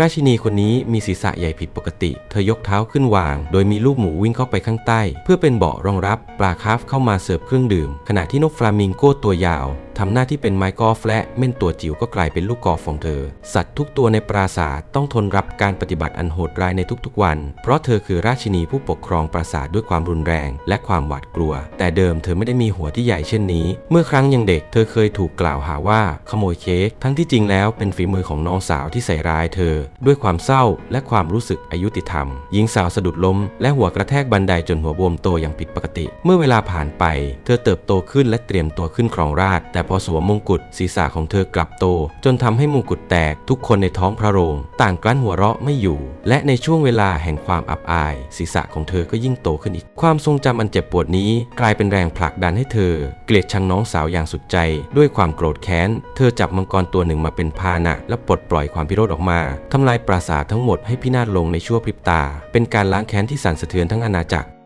ราชินีคนนี้มีศีรษะใหญ่ผิดปกติ เธอยกเท้าขึ้นวาง โดยมีลูกหมูวิ่งเข้าไปข้างใต้ เพื่อเป็นเบาะรองรับปลาคาร์ฟเข้ามาเสิร์ฟเครื่องดื่ม ขณะที่นกฟลามิงโก้ตัวยาว ทำหน้าที่เป็นไม้กอล์ฟและเม่นตัวจิ๋วก็กลายเป็นลูกกอล์ฟของเธอ สัตว์ทุกตัวในปราสาทต้องทนรับการปฏิบัติอันโหดร้ายในทุกๆวัน เพราะเธอคือราชินีผู้ปกครองปราสาทด้วยความรุนแรง และความหวาดกลัว แต่เดิมเธอไม่ได้มีหัวที่ใหญ่เช่นนี้ เมื่อครั้งยังเด็กเธอเคยถูกกล่าวหาว่าขโมยเค้กทั้งที่จริงแล้วเป็นฝีมือของน้องสาวที่ใส่ร้ายเธอ ด้วยความเศร้าและความรู้สึกอายุติธรรม หญิงสาวสะดุดล้มและหัวกระแทกบันไดจนหัวบวมโตอย่างผิดปกติ เมื่อเวลาผ่านไป เธอเติบโตขึ้นและเตรียมตัวขึ้นครองราชแต่พอสวมมงกุฎศีรษะของเธอกลับโต จนทำให้มงกุฎแตกทุกคนในท้องพระโรง ต่างกลั้นหัวเราะไม่อยู่ และในช่วงเวลาแห่งความอับอาย ศีรษะของเธอก็ยิ่งโตขึ้นอีก ความทรงจำอันเจ็บปวดนี้ กลายเป็นแรงผลักดันให้เธอ เกลียดชังน้องสาวอย่างสุดใจ ด้วยความโกรธแค้น เธอจับมังกรตัวหนึ่งมาเป็นพาหนะ และปลดปล่อยความพิโรธออกมาทำลายปราสาททั้งหมดให้พินาศลงในชั่วพริบตา เป็นการล้างแค้นที่สั่นสะเทือนทั้งอาณาจักร